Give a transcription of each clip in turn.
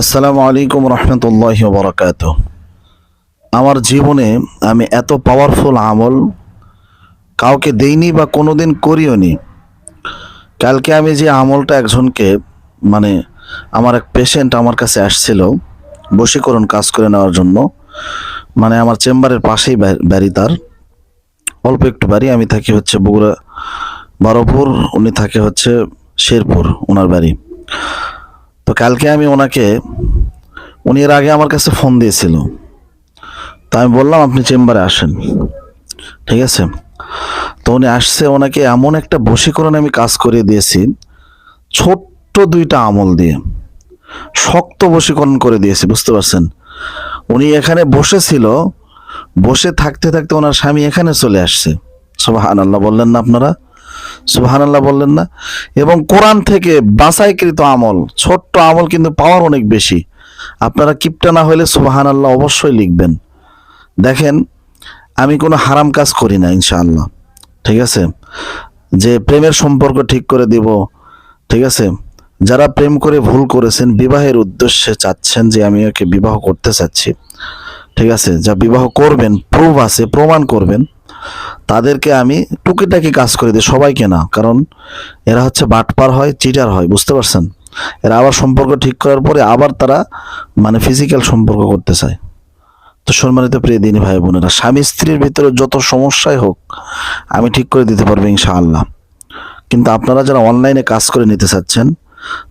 আসসালামু আলাইকুম রহমতুল্লাহ বরকাত আমার জীবনে আমি এত পাওয়ারফুল আমল কাউকে দেইনি বা কোনোদিন করিও নি কালকে আমি যে আমলটা একজনকে মানে আমার এক পেশেন্ট আমার কাছে আসছিল বশীকরণ কাজ করে নেওয়ার জন্য। মানে আমার চেম্বারের পাশেই বাড়ি তার। অল্প একটু বাড়ি, আমি থাকি হচ্ছে বগুড়া, বারোপুর, উনি থাকে হচ্ছে শেরপুর ওনার বাড়ি। তো কালকে আমি ওনাকে, উনি এর আগে আমার কাছে ফোন দিয়েছিল। তো আমি বললাম, আপনি চেম্বারে আসেন। ঠিক আছে? তো উনি আসছে, ওনাকে এমন একটা বশীকরণ আমি কাজ করিয়ে দিয়েছি, ছোট্ট দুইটা আমল দিয়ে। শক্ত বশীকরণ করে দিয়েছি, বুঝতে পারছেন? উনি এখানে বসেছিল, বসে থাকতে থাকতে ওনার স্বামী এখানে চলে আসছে। সুবাহান আল্লাহ বললেন না আপনারা? সুবাহান আল্লাহ বললেন না। এবং কোরআন থেকে বাছাইকৃত আমল, ছোট্ট আমল কিন্তু পাওয়ার অনেক বেশি। আপনারা কিপটা না হলে সুবাহান আল্লাহ অবশ্যই লিখবেন। দেখেন, আমি কোনো হারাম কাজ করি না ইনশাআল্লাহ। ঠিক আছে? যে প্রেমের সম্পর্ক ঠিক করে দিব, ঠিক আছে? যারা প্রেম করে ভুল করেছেন, বিবাহের উদ্দেশ্যে চাচ্ছেন যে আমি ওকে বিবাহ করতে চাচ্ছি। ঠিক আছে? যা বিবাহ করবেন, প্রুফ আছে, প্রমাণ করবেন। তাদেরকে আমি টুকিটাকি কাজ করে দিই, সবাইকে না। কারণ এরা হচ্ছে বাটপার হয় চিটার হয়, বুঝতে পারছেন? এরা আবার সম্পর্ক ঠিক করার পরে আবার তারা মানে ফিজিক্যাল সম্পর্ক করতে চায়। তো সম্মানিত প্রিয় দিনী ভাই বোনেরা, স্বামী স্ত্রীর ভিতরে যত সমস্যাই হোক, আমি ঠিক করে দিতে পারব ইনশাআল্লাহ। কিন্তু আপনারা যারা অনলাইনে কাজ করে নিতে চাচ্ছেন,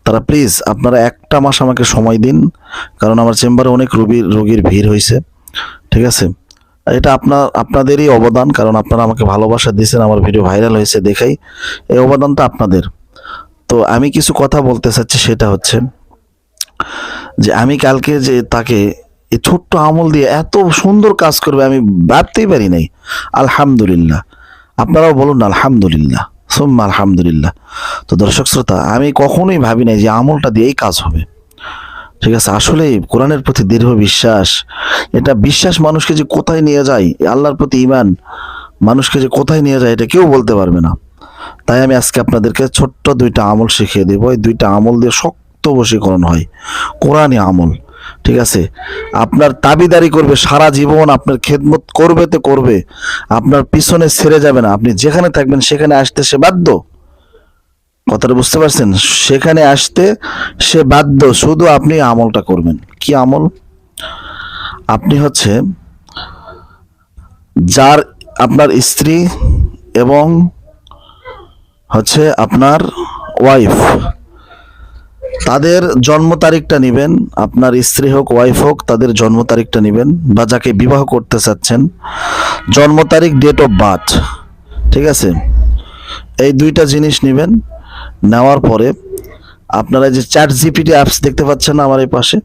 তারা প্লিজ আপনারা একটা মাস আমাকে সময় দিন, কারণ আমার চেম্বারে অনেক রোগীর রোগীর ভিড় হয়েছে ঠিক আছে? এটা আপনার, আপনাদেরই অবদান, কারণ আপনারা আমাকে ভালোবাসা দিয়েছেন, আমার ভিডিও ভাইরাল হয়েছে দেখাই। এই অবদানটা আপনাদের। তো আমি কিছু কথা বলতে চাচ্ছি, সেটা হচ্ছে যে আমি কালকে যে তাকে এই ছোট্ট আমল দিয়ে এত সুন্দর কাজ করবে, আমি ভাবতেই পারি নাই। আলহামদুলিল্লাহ। আপনারাও বলুন, আলহামদুলিল্লাহ। সোম্মা আলহামদুলিল্লাহ। তো দর্শক শ্রোতা, আমি কখনোই ভাবি নাই যে আমলটা দিয়েই কাজ হবে। ঠিক আছে আসলে কোরআনের প্রতি দীর্ঘ বিশ্বাস। এটা বিশ্বাস মানুষকে যে কোথায় নিয়ে যায় আল্লাহর প্রতি ইমান মানুষকে যে কোথায় নিয়ে যায়, এটা কেউ বলতে পারবে না। তাই আমি আজকে আপনাদেরকে ছোট্ট দুইটা আমল শিখিয়ে দেবো। এই দুইটা আমল দিয়ে শক্ত বশীকরণ হয়। কোরআনই আমল, ঠিক আছে? আপনার তাবিদারি করবে, সারা জীবন আপনার খেদমত করবে তো করবে। আপনার পিছনে ছেড়ে যাবে না। আপনি যেখানে থাকবেন, সেখানে আসতে সে বাধ্য। কথাটা বুঝতে পারছেন? সেখানে আসতে সে বাধ্য, শুধু আপনি আমলটা করবেন। কি আমল? আপনি হচ্ছে যার, আপনার স্ত্রী এবং হচ্ছে আপনার ওয়াইফ তাদের জন্ম তারিখটা নেবেন, আপনার স্ত্রী হোক ওয়াইফ হোক, তাদের জন্ম তারিখটা নেবেন বা যাকে বিবাহ করতে চাচ্ছেন, জন্ম তারিখ ডেট অফ বার্থ ঠিক আছে? এই দুইটা জিনিস নেবেন। নেওয়ার পরে আপনারা যে চ্যাট জিপিটি অ্যাপস দেখতে পাচ্ছেন না আমার এই পাশে,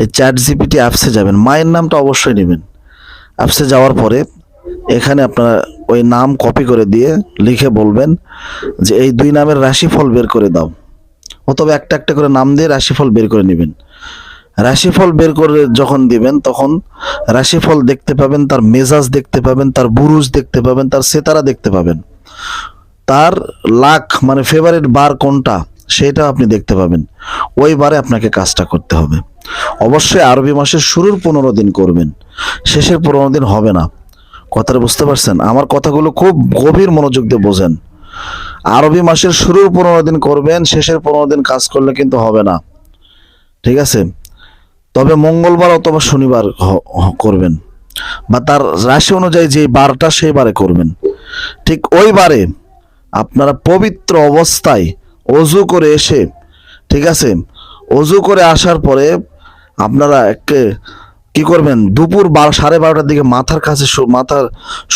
এই চ্যাট জিপিটি অ্যাপসে যাবেন। মায়ের নামটা অবশ্যই নেবেন। অ্যাপসে যাওয়ার পরে এখানে আপনারা ওই নাম কপি করে দিয়ে লিখে বলবেন যে এই দুই নামের রাশিফল বের করে দাও। অথবা একটা একটা করে নাম দিয়ে রাশিফল বের করে নেবেন। রাশিফল বের করে যখন দিবেন, তখন রাশিফল দেখতে পাবেন, তার মেজাজ দেখতে পাবেন, তার বুরুজ দেখতে পাবেন, তার সেতারা দেখতে পাবেন। তার লাখ মানে ফেভারিট বার কোনটা, সেটা আপনি দেখতে পাবেন। ওই বারে আপনাকে কাজটা করতে হবে। অবশ্যই আরবি মাসের শুরুর পনেরো দিন করবেন। শেষের পনেরো দিন হবে না। কথাটা বুঝতে পারছেন? আমার কথাগুলো খুব গভীর মনোযোগ দিয়ে বোঝেন। আরবি মাসের শুরুর পনেরো দিন করবেন, শেষের পনেরো দিন কাজ করলে কিন্তু হবে না। ঠিক আছে? তবে মঙ্গলবার অথবা শনিবার করবেন। বা তার রাশি অনুযায়ী যে বারটা সেই বারে করবেন। ঠিক ওই বারে আপনারা পবিত্র অবস্থায় অজু করে এসে, ঠিক আছে? অজু করে আসার পরে আপনারা একে কি করবেন? দুপুর বারো, সাড়ে বারোটার দিকে মাথার কাছে মাথার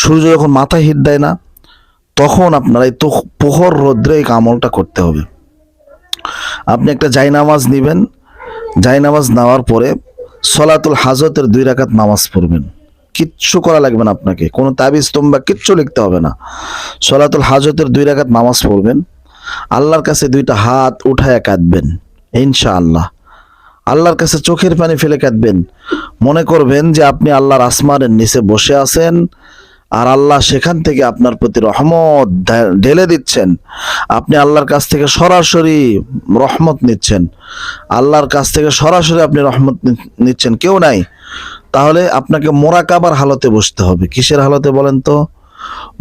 সূর্য যখন মাথায় হিট দেয় না, তখন আপনারা এই তো প্রহর রৌদ্রে এই আমলটা করতে হবে। আপনি একটা জায়নামাজ নেবেন। জায়নামাজ নেওয়ার পরে সলাতুল হাজতের দুই রাকাত নামাজ পড়বেন। কিচ্ছু করা লাগবে না আপনাকে। কোনো তাবিজ তোমবা কিচ্ছু লিখতে হবে না। সলাতুল হাজতের দুই রাখাত নামাজ পড়বেন। আল্লাহর কাছে দুইটা হাত উঠায় কাঁদবেন ইনশা আল্লাহ আল্লাহর কাছে চোখের পানি ফেলে কাঁদবেন। মনে করবেন যে আপনি আল্লাহর আসমানের নিচে বসে আছেন। আর আল্লাহ সেখান থেকে আপনার প্রতি রহমত ঢেলে দিচ্ছেন। আপনি আল্লাহর কাছ থেকে সরাসরি রহমত নিচ্ছেন। আল্লাহর কাছ থেকে সরাসরি আপনি রহমত নিচ্ছেন, কেউ নাই। তাহলে আপনাকে মোরাকাবার হালতে বসতে হবে। কিসের হালতে বলেন তো?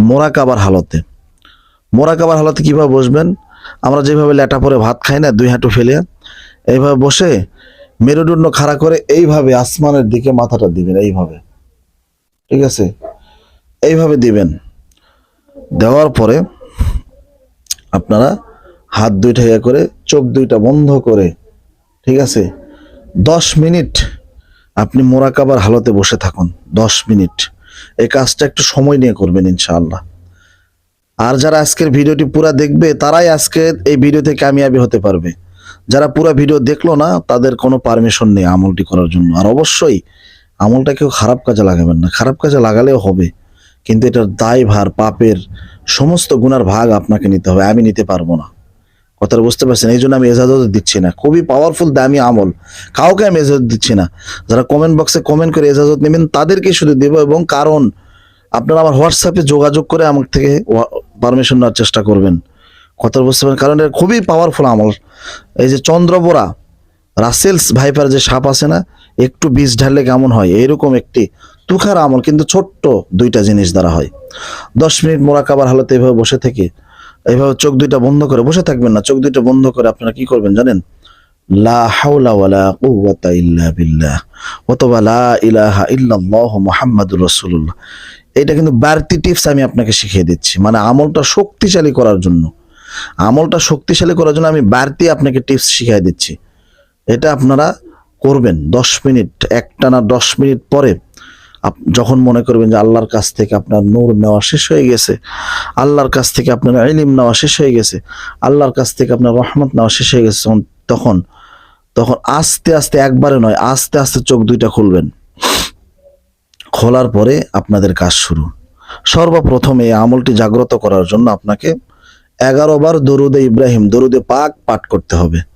মোরাকাবার হালতে। মোরাকাবার হালতে কীভাবে বসবেন? আমরা যেভাবে লেটা পরে ভাত খাই না, দুই হাঁটু ফেলে, এইভাবে বসে মেরুদণ্ড খাড়া করে এইভাবে আসমানের দিকে মাথাটা দিবেন, এইভাবে। ঠিক আছে? এইভাবে দিবেন। দেওয়ার পরে আপনারা হাত দুইটা ইয়ে করে, চোখ দুইটা বন্ধ করে, ঠিক আছে? দশ মিনিট আপনি মোরাকাবার হালতে বসে থাকুন, দশ মিনিট। এই কাজটা একটু সময় নিয়ে করবেন ইনশাআল্লাহ। আর যারা আজকের ভিডিওটি পুরো দেখবে, তারাই আজকে এই ভিডিও থেকে কামিয়াবি হতে পারবে। যারা পুরো ভিডিও দেখল না, তাদের কোনো পারমিশন নেই আমলটি করার জন্য। আর অবশ্যই আমলটা কেউ খারাপ কাজে লাগাবেন না। খারাপ কাজে লাগালেও হবে। কিন্তু এটার দায় ভার পাপের সমস্ত গুনার ভাগ আপনাকে নিতে হবে, আমি নিতে পারব না। কথাটা বুঝতে পারছেন? এই জন্য আমি এজাজত দিচ্ছি না। খুবই পাওয়ারফুল দামি আমল। কাউকে আমি এজাজত দিচ্ছি না। যারা কমেন্ট বক্সে কমেন্ট করে এজাজত নেবেন, তাদেরকে শুধু দেব এবং কারণ, আপনারা আমার হোয়াটসঅ্যাপে যোগাযোগ করে আমার থেকে পারমিশন নেওয়ার চেষ্টা করবেন। কথা বুঝতে পারেন কারণ এটা খুবই পাওয়ারফুল আমল। এই যে চন্দ্রবোরা, রাসেলস ভাইপার যে সাপ আছে না, একটু বীজ ঢাললে কেমন হয়? এইরকম একটি তুখার আমল, কিন্তু ছোট্ট দুইটা জিনিস দ্বারা হয়। দশ মিনিট মোরাকাবার হালতে এভাবে বসে থেকে, এভাবে চোখ দুইটা বন্ধ করে বসে থাকবেন না, চোখ দুইটা বন্ধ করে আপনারা কি করবেন জানেন? লা ইল্লা লা ইলাহা এটা কিন্তু বাড়তি টিপস আমি আপনাকে শিখিয়ে দিচ্ছি। মানে আমলটা শক্তিশালী করার জন্য। আমলটা শক্তিশালী করার জন্য আমি বাড়তি আপনাকে টিপস শিখিয়ে দিচ্ছি। এটা আপনারা করবেন দশ মিনিট, একটানা দশ মিনিট পরে। যখন মনে করবেন যে আল্লাহর কাছ থেকে আপনার নূর নেওয়া শেষ হয়ে গেছে, আল্লাহর কাছ থেকে আপনার ইলিম নেওয়া শেষ হয়ে গেছে, আল্লাহর কাছ থেকে আপনার রহমত নেওয়া শেষ হয়ে গেছে তখন- তখন আস্তে আস্তে একবারে নয়, আস্তে আস্তে চোখ দুইটা খুলবেন। খোলার পরে আপনাদের কাজ শুরু। সর্বপ্রথম এই আমলটি জাগ্রত করার জন্য আপনাকে এগারো বার দরুদে ইব্রাহিম, দরুদে পাক পাঠ করতে হবে।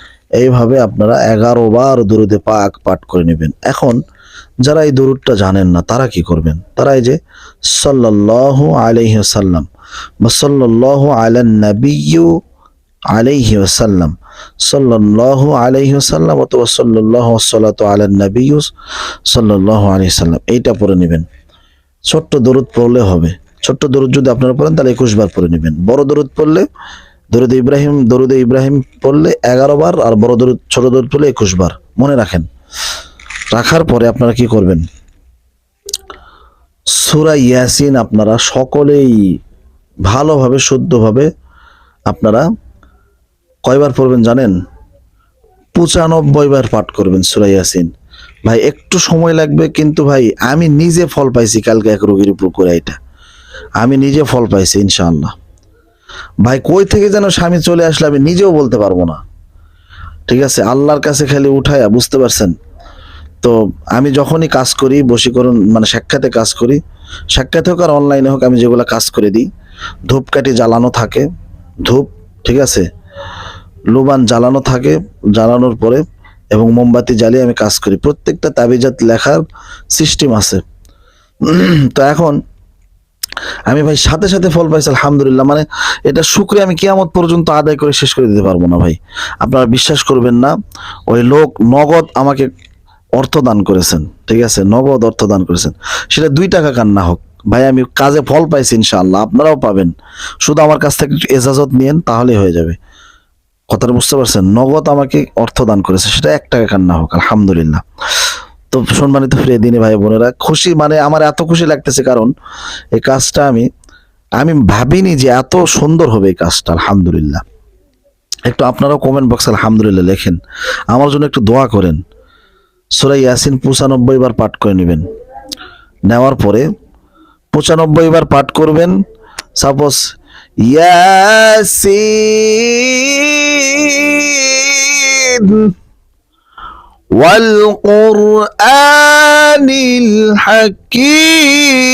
এইভাবে আপনারা এগারো বার দরুদে পাক পাঠ করে নেবেন। এখন যারা এই দরুদটা জানেন না, তারা কি করবেন? তারা এই যে সাল্লাল্লাহু আলাইহি ওয়াসাল্লাম বা সাল্লাল্লাহু আলান নাবিয়্যু আলাইহি ওয়াসাল্লাম, সাল্লাল্লাহু আলাইহি ওয়াসাল্লাম অথবা সাল্লাল্লাহু সাল্লাতু আলান নাবিয়্যু সাল্লাল্লাহু আলাইহি সাল্লাম এইটা পড়ে নেবেন। ছোট্ট দরুদ পড়লে হবে। ছোট্ট দরুদ যদি আপনারা পড়েন, তাহলে একুশ বার পড়ে নেবেন। বড় দরুদ পড়লে দরুদ ইব্রাহিম দরুদ ইব্রাহিম পড়লে এগারো বার আর বড় দরুদ, ছোট দরুদ পড়লে একুশ বার। মনে রাখেন। রাখার পরে আপনারা কি করবেন? সুরা ইয়াসিন আপনারা সকলেই ভালোভাবে, শুদ্ধভাবে আপনারা কয়বার পড়বেন জানেন? পঁচানব্বই বার পাঠ করবেন সুরা ইয়াসিন। ভাই, একটু সময় লাগবে, কিন্তু ভাই, আমি নিজে ফল পাইছি কালকে এক রোগীর উপর করে এটা। আমি নিজে ফল পাইছি, ইনশাআল্লাহ। ভাই কই থেকে যেন স্বামী চলে আসলে আমি নিজেও বলতে পারব না। ঠিক আছে? আল্লাহর কাছে খালি উঠায়া, বুঝতে পারছেন? তো আমি যখনই কাজ করি, বশীকরণ মানে সাক্ষাতে কাজ করি, সাক্ষাতে হোক আর অনলাইনে হোক আমি যেগুলো কাজ করে দিই, ধূপকাঠি জ্বালানো থাকে, ধূপ, ঠিক আছে? লোবান জ্বালানো থাকে, জ্বালানোর পরে, এবং মোমবাতি জ্বালিয়ে আমি কাজ করি। প্রত্যেকটা তাবিজাত লেখার সিস্টেম আছে। তো এখন আমি ভাই, সাথে সাথে ফল পাইছি, আলহামদুলিল্লাহ। মানে এটা শুক্রিয়া আমি কিয়ামত পর্যন্ত আদায় করে শেষ করে দিতে পারব না ভাই। আপনারা বিশ্বাস করবেন না, ওই লোক নগদ আমাকে অর্থ দান করেছেন, ঠিক আছে? নগদ অর্থ দান করেছেন। সেটা দুই টাকা কান্না হোক। ভাই, আমি কাজে ফল পাইছি, ইনশাআল্লাহ। আপনারাও পাবেন। শুধু আমার কাছ থেকে একটু এজাজত নিয়েন, তাহলেই হয়ে যাবে। কথাটা বুঝতে পারছেন? নগদ আমাকে অর্থ দান করেছে, সেটা এক টাকা কান্না হোক, আলহামদুলিল্লাহ। তো সম্মানিত প্রিয় দিনী ভাই বোনেরা, খুশি মানে আমার এত খুশি লাগতেছে কারণ এই কাজটা আমি আমি ভাবিনি যে এত সুন্দর হবে এই কাজটা, আলহামদুলিল্লাহ। একটু আপনারাও কমেন্ট বক্সে আলহামদুলিল্লাহ লেখেন। আমার জন্য একটু দোয়া করেন। সুরা ইয়াসিন পঁচানব্বই বার পাঠ করে নেবেন। নেওয়ার পরে পঁচানব্বই বার পাঠ করবেন। সাপোজ ইয়াসিন والقرآن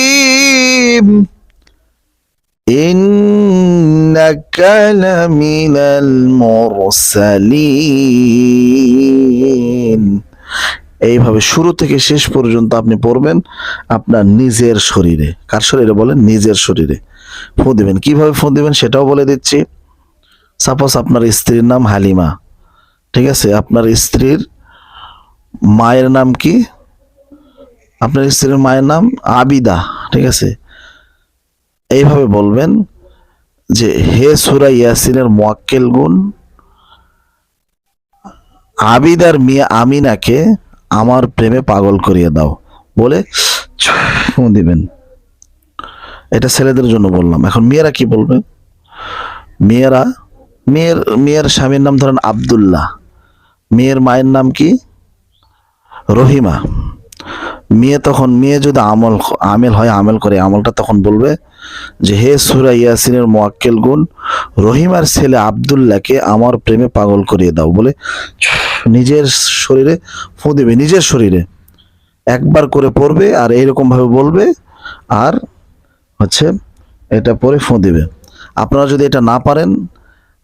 الحكيم إنك لمن المرسلين এইভাবে শুরু থেকে শেষ পর্যন্ত আপনি পড়বেন আপনার নিজের শরীরে কার শরীরে বলেন নিজের শরীরে ফু দিবেন কিভাবে ফু দিবেন সেটাও বলে দিচ্ছি সাপোজ আপনার স্ত্রীর নাম হালিমা ঠিক আছে আপনার স্ত্রীর মায়ের নাম কি? আপনার স্ত্রীর মায়ের নাম আবিদা, ঠিক আছে? এইভাবে বলবেন যে, হে সুরা ইয়াসিনের মোয়াক্কেল গুণ, আবিদার মিয়া আমিনাকে আমার প্রেমে পাগল করিয়ে দাও। বলে দিবেন। এটা ছেলেদের জন্য বললাম। এখন মেয়েরা কি বলবে? মেয়েরা, মেয়ের মেয়ের স্বামীর নাম ধরেন আব্দুল্লাহ। মেয়ের মায়ের নাম কি? রহিমা, মেয়ে তখন, মেয়ে যদি আমল, আমেল হয়, আমেল করে, আমলটা তখন বলবে যে, হে সুরা ইয়াসিনের মোয়াক্কেল গুণ, রহিমার ছেলে আবদুল্লাহকে আমার প্রেমে পাগল করিয়ে দাও। বলে, নিজের শরীরে ফু দেবে, নিজের শরীরে। একবার করে পড়বে আর এইরকম ভাবে বলবে আর হচ্ছে এটা পরে ফু দেবে। আপনারা যদি এটা না পারেন,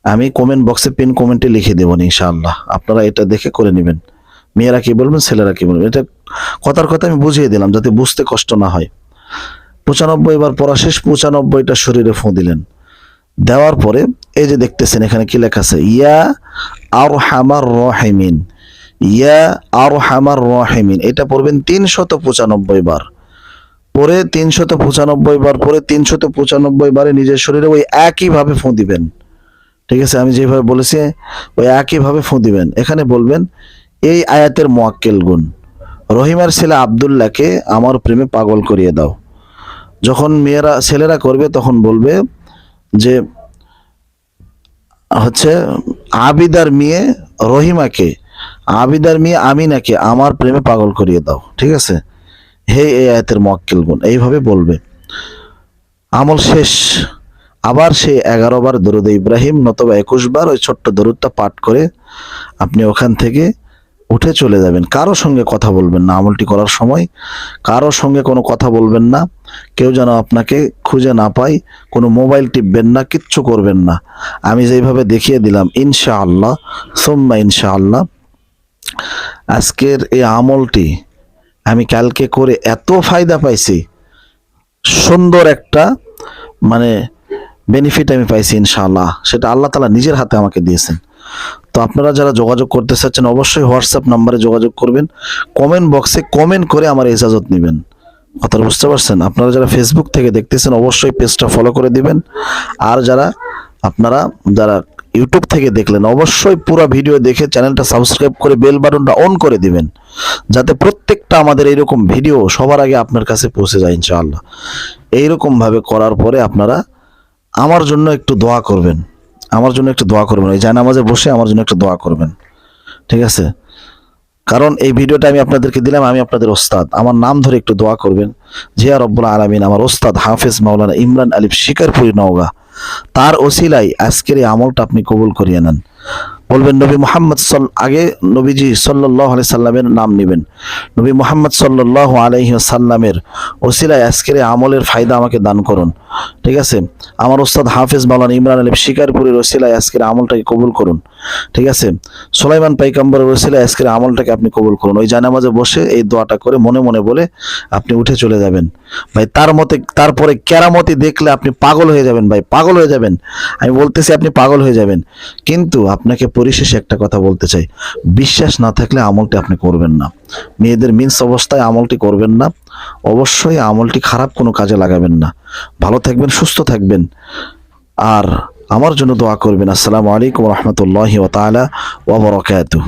আমি কমেন্ট বক্সে পিন কমেন্টে লিখে দেবো ইনশাআল্লাহ। আপনারা এটা দেখে করে নেবেন। মেয়েরা কি বলবেন, ছেলেরা কি বলবেন? এটা কথার কথা আমি বুঝিয়ে দিলাম যাতে বুঝতে কষ্ট না হয়। পঁচানব্বই বার পড়া শেষ, পঁচানব্বইটা শরীরে ফোঁ দিলেন। দেওয়ার পরে এই যে দেখতেছেন, এখানে কি লেখা আছে? ইয়া আর হামার রহেমিন, ইয়া আর হামার রহেমিন। এটা পড়বেন তিনশত পঁচানব্বই বার। পরে তিনশত পঁচানব্বই বার, পরে তিনশত পঁচানব্বই বারে নিজের শরীরে ওই একইভাবে ফোঁ দিবেন। ঠিক আছে? আমি যেভাবে বলেছি, ওই একইভাবে ফোঁ দিবেন। এখানে বলবেন এই আয়াতের মোয়াক্কেল গুণ। রহিমার ছেলে আবদুল্লাহকে আমার প্রেমে পাগল করিয়ে দাও। যখন মেয়েরা, ছেলেরা করবে, তখন বলবে যে, হচ্ছে, আবিদার মেয়ে রহিমাকে, আবিদার মেয়ে আমিনাকে আমার প্রেমে পাগল করিয়ে দাও। ঠিক আছে? হে এই আয়াতের মোয়াক্কেল গুণ। এইভাবে বলবে। আমল শেষ। আবার সে এগারো বার দরুদ ইব্রাহিম নতবা একুশ বার ওই ছোট্ট দরুদটা পাঠ করে আপনি ওখান থেকে উঠে চলে যাবেন। কারও সঙ্গে কথা বলবেন না। আমলটি করার সময় কারও সঙ্গে কোনো কথা বলবেন না। কেউ যেন আপনাকে খুঁজে না পায়, কোনো মোবাইল টিপবেন না, কিচ্ছু করবেন না। আমি যেইভাবে দেখিয়ে দিলাম, ইনশাআল্লাহ, সোম্মা ইনশাআল্লাহ, আজকের এই আমলটি আমি কালকে করে এত ফায়দা পাইছি, সুন্দর একটা মানে বেনিফিট আমি পাইছি ইনশাআল্লাহ। সেটা আল্লাহ তালা নিজের হাতে আমাকে দিয়েছেন। তো আপনারা যারা যোগাযোগ করতে চাচ্ছেন, অবশ্যই হোয়াটসঅ্যাপ নাম্বারে যোগাযোগ করবেন। কমেন্ট বক্সে কমেন্ট করে আমার ইজাজত নেবেন। কথাটা বুঝতে পারছেন? আপনারা যারা ফেসবুক থেকে দেখতেছেন, অবশ্যই পেজটা ফলো করে দিবেন। আর যারা আপনারা যারা ইউটিউব থেকে দেখলেন, অবশ্যই পুরো ভিডিও দেখে চ্যানেলটা সাবস্ক্রাইব করে বেল বাটনটা অন করে দিবেন। যাতে প্রত্যেকটা আমাদের এইরকম ভিডিও সবার আগে আপনার কাছে পৌঁছে যায় ইনশাআল্লাহ। এইরকম ভাবে করার পরে আপনারা আমার জন্য একটু দোয়া করবেন। আমার জন্য একটু দোয়া করবেন। এই জায়নামাজে বসে আমার জন্য একটু দোয়া করবেন। ঠিক আছে? কারণ এই ভিডিওটা আমি আপনাদেরকে দিলাম, আমি আপনাদের ওস্তাদ। আমার নাম ধরে একটু দোয়া করবেন। জিয়া রব্বুল আলমিন, আমার ওস্তাদ হাফেজ মাওলানা ইমরান আলিফ শিকারপুরি নওগা, তার ওসিলাই আজকের এই আমলটা আপনি কবুল করিয়ে নেন। বলবেন, নবী মোহাম্মদ সল, আগে নবীজি সাল্লাহ আলি সাল্লামের নাম নেবেন। নবী মোহাম্মদ সাল্লাহ আলহি সাল্লামের ওসিলায় আজকের আমলের ফায়দা আমাকে দান করুন। ঠিক আছে? আমার ওস্তাদ হাফেজ মালান ইমরান আলী শিকারপুরের ওসিলায় আজকের আমলটাকে কবুল করুন। ঠিক আছে? সোলাইমান পাইকাম্বরের ওসিলায় আজকের আমলটাকে আপনি কবুল করুন। ওই জানামাজে বসে এই দোয়াটা করে মনে মনে বলে আপনি উঠে চলে যাবেন। ভাই, তার মতে, তারপরে কেরামতি দেখলে আপনি পাগল হয়ে যাবেন ভাই, পাগল হয়ে যাবেন। আমি বলতেছি আপনি পাগল হয়ে যাবেন। কিন্তু আপনাকে পরিশেষে একটা কথা বলতে চাই। বিশ্বাস না থাকলে আমলটি আপনি করবেন না। মেয়েদের মিন্স অবস্থায় আমলটি করবেন না। অবশ্যই আমলটি খারাপ কোনো কাজে লাগাবেন না। ভালো থাকবেন, সুস্থ থাকবেন। আর আমার জন্য দোয়া করবেন। আসসালামু আলাইকুম রহমতুল্লাহ ওতালা ওবরাকাতুহ